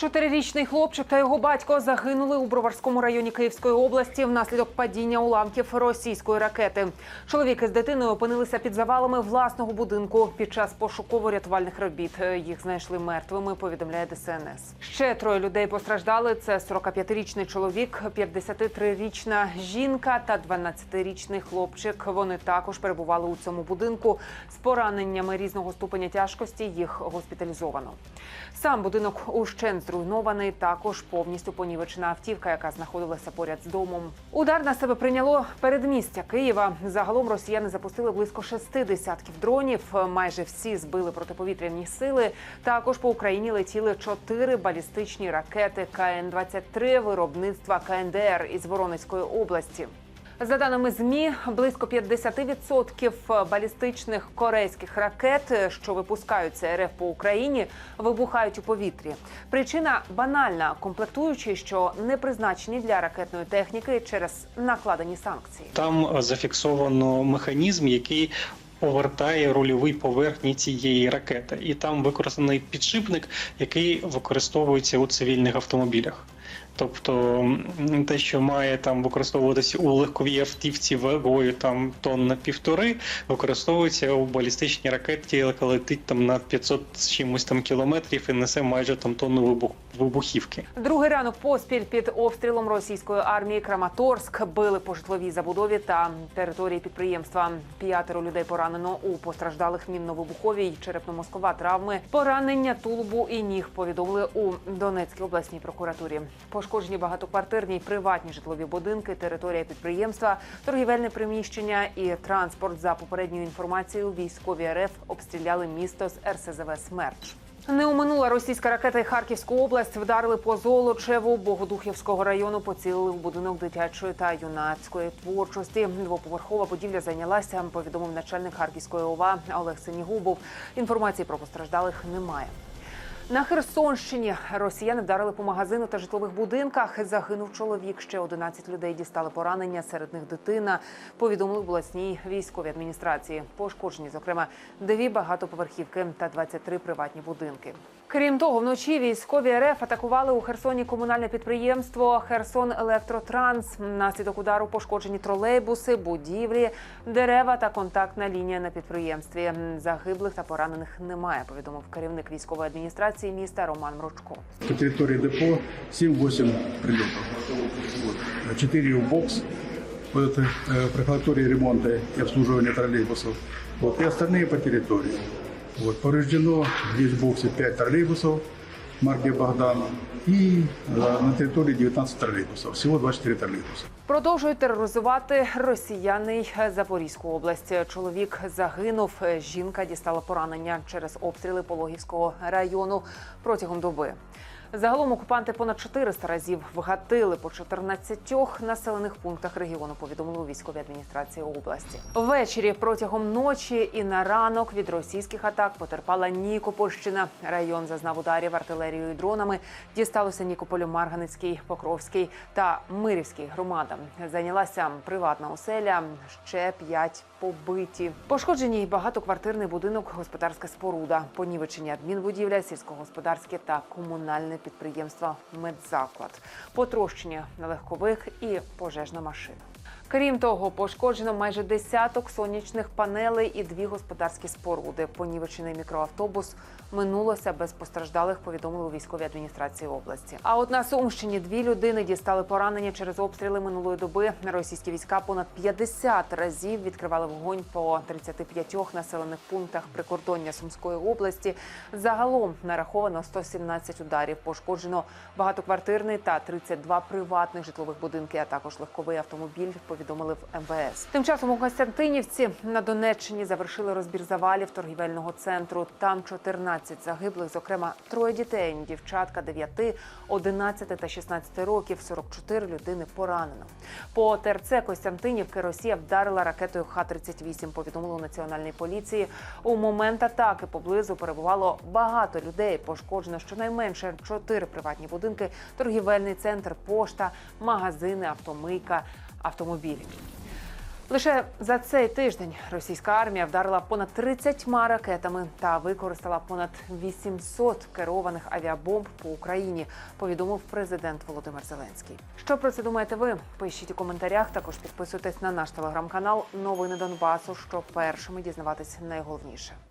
Чотирирічний хлопчик та його батько загинули у Броварському районі Київської області внаслідок падіння уламків російської ракети. Чоловік із дитиною опинилися під завалами власного будинку під час пошуково-рятувальних робіт. Їх знайшли мертвими. Повідомляє ДСНС. Ще троє людей постраждали. Це 45-річний чоловік, 53-річна жінка та 12-річний хлопчик. Вони також перебували у цьому будинку з пораненнями різного ступеня тяжкості. Їх госпіталізовано. Сам будинок ущен зруйнований. Також повністю понівечена автівка, яка знаходилася поряд з домом. Удар на себе прийняло передмістя Києва. Загалом росіяни запустили близько шести десятків дронів. Майже всі збили протиповітряні сили. Також по Україні летіли чотири балістичні ракети КН-23 виробництва КНДР із Воронезької області. За даними змі, близько 50% балістичних корейських ракет, що випускаються РФ по Україні, вибухають у повітрі. Причина банальна комплектуючі, що не призначені для ракетної техніки через накладені санкції. Там е, зафіксовано механізм, який повертає рульові поверхні цієї ракети, і там використаний підшипник, який використовується у цивільних автомобілях. Тобто те, що має там використовуватися у легковій автівці вагою там тонн на півтори, використовується у балістичній ракеті, яка летить там на 500 з чимось там кілометрів і несе майже там тонну вибух вибухівки. Другий ранок поспіль під обстрілом російської армії Краматорськ били по житловій забудові та території підприємства. П'ятеро людей поранено у постраждалих мінно-вибуховій черепно-мозкова травми, поранення тулубу і ніг. Повідомили у Донецькій обласній прокуратурі. Пошкоджені багатоквартирні й приватні житлові будинки, територія підприємства, торгівельне приміщення і транспорт. За попередньою інформацією, військові РФ обстріляли місто з РСЗВ Смерч. Не оминула російська ракета і Харківську область. Вдарили по Золочеву Богодухівського району. Поцілили в будинок дитячої та юнацької творчості. Двоповерхова будівля зайнялася. Повідомив начальник Харківської ОВА Олег Синігубов. Інформації про постраждалих немає. На Херсонщині росіяни вдарили по магазину та житлових будинках. Загинув чоловік. Ще 11 людей дістали поранення. Серед них дитина. Повідомили в обласній військовій адміністрації. Пошкоджені, зокрема, дві багатоповерхівки та 23 приватні будинки. Крім того, вночі військові РФ атакували у Херсоні комунальне підприємство Херсон Електротранс. Наслідок удару пошкоджені тролейбуси, будівлі, дерева та контактна лінія на підприємстві. Загиблих та поранених немає. Повідомив керівник військової адміністрації міста Роман Мручко. По территории депо 7-8 прилетов. Вот. 4 в бокс, вот это, э, прокуратуре ремонта и обслуживания троллейбусов. Вот. И остальные по территории. Вот. Повреждено здесь в боксе 5 троллейбусов марки Богдана и э, на території 19 тролейбусів, всього 24 тролейбуси. Продовжують тероризувати росіяни Запорізьку область. Чоловік загинув. Жінка дістала поранення через обстріли Пологівського району протягом доби. Загалом окупанти понад 400 разів вгатили по 14 населених пунктах регіону. Повідомили у військовій адміністрації області. Ввечері протягом ночі і на ранок від російських атак потерпала Нікопольщина. Район зазнав ударів артилерією і дронами. Дісталося Нікополю, Марганицький, Покровський та Мирівський громадам. Зайнялася приватна оселя. Ще п'ять побиті. Пошкоджені багатоквартирний будинок, господарська споруда, понівечені адмінбудівля, сільськогосподарське та комунальне підприємство Медзаклад, потрощення легкових і пожежна машина. Крім того, пошкоджено майже десяток сонячних панелей і дві господарські споруди. Понівечений мікроавтобус минулося без постраждалих. Повідомили у військовій адміністрації області. А от на Сумщині дві людини дістали поранення через обстріли минулої доби. Російські війська понад 50 разів відкривали вогонь по 35 населених пунктах прикордоння Сумської області. Загалом нараховано 117 ударів. Пошкоджено багатоквартирний та 32 приватних житлових будинки, а також легковий автомобіль. Повідомили в МВС. Тим часом у Костянтинівці на Донеччині завершили розбір завалів торгівельного центру. Там 14 загиблих, зокрема троє дітей, дівчатка 9, 11 та 16 років, 44 людини поранено. По ТРЦ Костянтинівки Росія вдарила ракетою Х-38, повідомили у національній поліції. У момент атаки поблизу перебувало багато людей. Пошкоджено щонайменше чотири приватні будинки, торгівельний центр, пошта, магазини, автомийка, автомобілі. Лише за цей тиждень російська армія вдарила понад 30 ракетами та використала понад 800 керованих авіабомб по Україні. Повідомив президент Володимир Зеленський. Що про це думаєте ви? Пишіть у коментарях. Також підписуйтесь на наш телеграм-канал Новини Донбасу, щоб першими дізнаватись найголовніше.